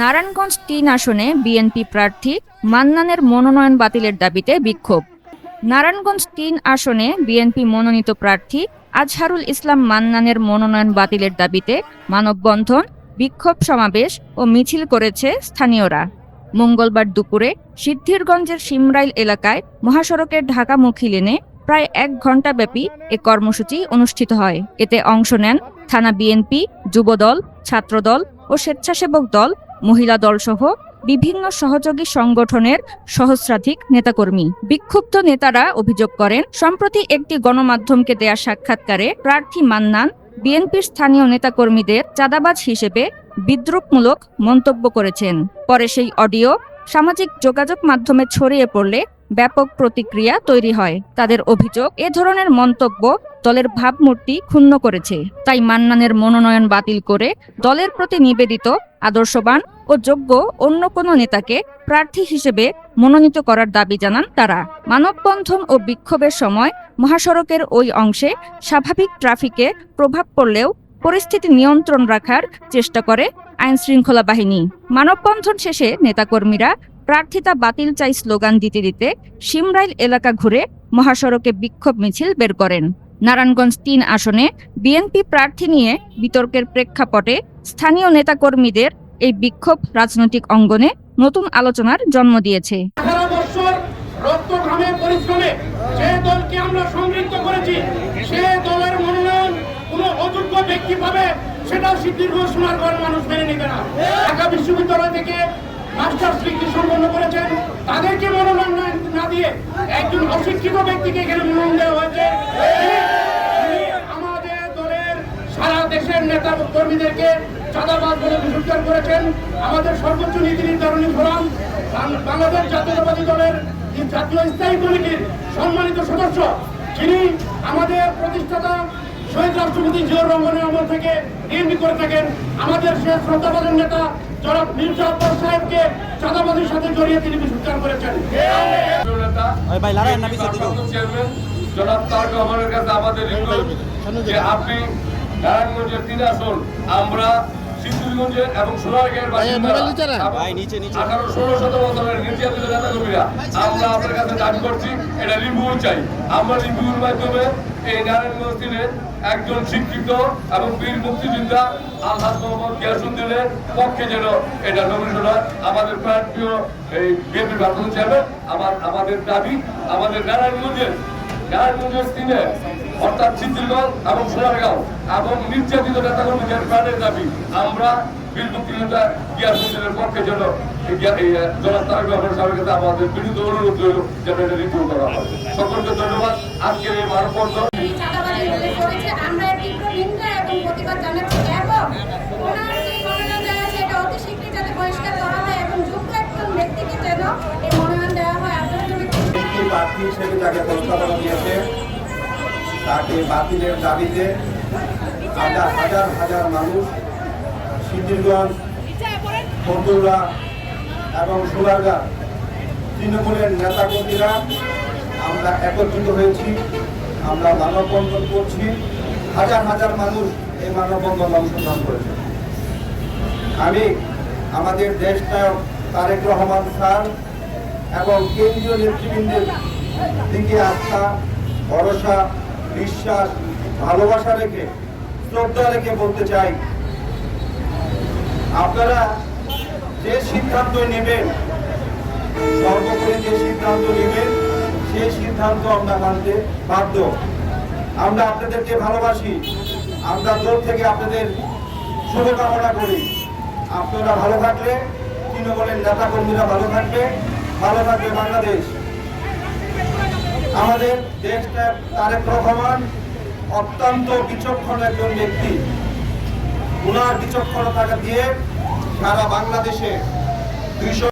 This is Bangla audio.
নারায়ণগঞ্জ তিন আসনে বিএনপি প্রার্থী মান্নানের মনোনয়ন বাতিলের দাবিতে বিক্ষোভ। নারায়ণগঞ্জ তিন আসনে বিএনপি মনোনীত প্রার্থী আজহারুল ইসলাম মান্নানের মনোনয়ন বাতিলের দাবিতে মানববন্ধন, বিক্ষোভ সমাবেশ ও মিছিল করেছে স্থানীয়রা। মঙ্গলবার দুপুরে সিদ্ধিরগঞ্জের সিমরাইল এলাকায় মহাসড়কের ঢাকামুখী লেনে প্রায় এক ঘণ্টাব্যাপী এ কর্মসূচি অনুষ্ঠিত হয়। এতে অংশ নেন থানা বিএনপি, যুবদল, ছাত্রদল ও স্বেচ্ছাসেবক দল, মহিলা দলসহ বিভিন্ন সহযোগী সংগঠনের সহস্রাধিক নেতাকর্মী। বিক্ষুব্ধ নেতারা অভিযোগ করেন, সম্প্রতি একটি গণমাধ্যমকে দেয়া সাক্ষাৎকারে প্রার্থী মান্নান বিএনপির স্থানীয় নেতাকর্মীদের চাঁদাবাজ হিসেবে বিদ্রুপমূলক মন্তব্য করেছেন। পরে সেই অডিও সামাজিক যোগাযোগ মাধ্যমে ছড়িয়ে পড়লে ব্যাপক প্রতিক্রিয়া তৈরি হয়। তাদের অভিযোগ, এ ধরনের মন্তব্য দলের ভাবমূর্তি ক্ষুণ্ণ করেছে। তাই মান্নানের মনোনয়ন বাতিল করে দলের প্রতি নিবেদিত, আদর্শবান ও যোগ্য অন্য কোনো নেতাকে প্রার্থী হিসেবে মনোনীত করার দাবি জানান তারা। মানববন্ধন ও বিক্ষোভের সময় মহাসড়কের ওই অংশে স্বাভাবিক ট্রাফিকে প্রভাব পড়লেও পরিস্থিতি নিয়ন্ত্রণ রাখার চেষ্টা করে আইন শৃঙ্খলা বাহিনী। মানববন্ধন শেষে নেতাকর্মীরা প্রার্থিতা বাতিল চাই স্লোগান দিতে দিতে সিমরাইল এলাকা ঘুরে মহাসড়কে বিক্ষোভ মিছিল বের করেন। নারায়ণগঞ্জ তিন আসনে বিএনপি প্রার্থী নিয়ে বিতর্কের প্রেক্ষাপটে স্থানীয় নেতাকর্মীদের এই বিক্ষোভ রাজনৈতিক অঙ্গনে নতুন আলোচনার জন্ম দিয়েছে। সে দলের মনোনয়ন অযোগ্য ব্যক্তি পাবে? সেটা সিদ্ধির ঘোষণার ঘর মানুষ মেনে নিবে না। ঢাকা বিশ্ববিদ্যালয় থেকে মাস্টার্স ডিগ্রি সম্পন্ন করেছেন। তাদেরকে মনোনয়ন না- দিয়ে একজন অশিক্ষিত ব্যক্তিকে এখানে মনোনয়ন দেওয়া হয়েছে। আমাদের দলের সারা দেশের নেতা কর্মীদেরকে চাঁদাবাদ বলে অভিযোগ করেছেন। আমাদের সর্বোচ্চ নীতি নির্ধারণী ফোরাম বাংলাদেশ জাতীয়তাবাদী দলের জাতীয় স্থায়ী কমিটির সম্মানিত সদস্য। যিনি আমাদের প্রতিষ্ঠাতা শহীদ রাষ্ট্রপতি জিয়র রহমানের আমল থেকে বিএনপি করে থাকেন আমাদের সে শ্রদ্ধাবাদের নেতা জনাব মির্জা আব্বাস সাহেবকে চাঁদাবাদের সাথে জড়িয়ে তিনি বিসর্জন করেছেন। জনাব তারেক রহমানের কাছে আমাদের রিকোয়েস্ট যে আপনি নারায়ণগঞ্জের তিন আসন আমরা সিদ্ধুরগঞ্জে এবং সোনারগাঁয়ের বাসিন্দা। নিচে, নিচে। আঠারো ষোলো শত বছরের নির্যাতিত নেতা কর্মীরা আমরা আপনার কাছে দাবি করছি এটা রিভিউ চাই। আমরা রিভিউর মাধ্যমে এই নারায়ণগঞ্জ দিনের একজন শিক্ষিত এবং বীর মুক্তিযোদ্ধা আলহাজ মোহাম্মদ গিয়াসুদ্দিনের পক্ষে যেন এটা হয়। আমাদের প্রার্থীয় এই বিএনপি ভারপ্রাপ্ত চেয়ারম্যান আমার, আমাদের দাবি, আমাদের নারায়ণগঞ্জের নারায়ণগঞ্জের দিনে অর্থাৎ চিত্রগঞ্জ এবং সোনারগাঁও এবং নির্যাতিত নেতাকর্মীদের প্রাণের দাবি, আমরা বীর মুক্তিযোদ্ধা গিয়াসুদ্দিনের পক্ষে যেন আমাদের বিরুদ্ধে অনুরোধ রইল, যেন এটা রিভিউ করা হয়। সকলকে ধন্যবাদ। আজকের এই মানববন্ধন চাঁদাবাজি উল্লেখ করেছে আমরা এর তীব্র নিন্দা এবং প্রতিবাদ জানাচ্ছি এবং ওনার যে মনোনয়ন দেওয়া আছে এটা অতি শীঘ্রই যাতে পরিষ্কার করা হয় এবং যোগ্য একজন ব্যক্তিকে যেন এই মনোনয়ন দেওয়া হয় আপনারা যদি ব্যক্তি প্রার্থী হিসেবে তাকে প্রস্তাবনা দিয়েছে। তাকে বাতিলের দাবিতে হাজার হাজার হাজার মানুষ সিদ্ধিরগঞ্জ ফতুল্লা এবং সোনারগাঁ তৃণমূলের নেতাকর্মীরা আমরা একত্রিত হয়েছি, আমরা মানববন্ধন করছি। হাজার হাজার মানুষ এই মানববন্ধন অংশগ্রহণ করেছে। আমি আমাদের দেশ নায়ক তারেক রহমান স্যার এবং কেন্দ্রীয় নেতৃবৃন্দের দিকে আস্থা, ভরসা, বিশ্বাস, ভালোবাসা রেখে, শ্রদ্ধা রেখে বলতে চাই। আপনারা যে সিদ্ধান্ত নেবেন, সর্বোপরি যে সিদ্ধান্ত নেবেন, সেই সিদ্ধান্ত আমরা মানতে বাধ্য। আমরা আপনাদেরকে ভালোবাসি, আমরা দূর থেকে আপনাদের শুভকামনা করি। আপনারা ভালো থাকলে, তৃণমূলের নেতা কর্মীরা ভালো থাকবে ভালো থাকবে বাংলাদেশ। আমাদের দেশটা তারেক রহমান অত্যন্ত বিচক্ষণ একজন ব্যক্তি। উনার বিচক্ষণতাকে দিয়ে সারা বাংলাদেশে দুইশো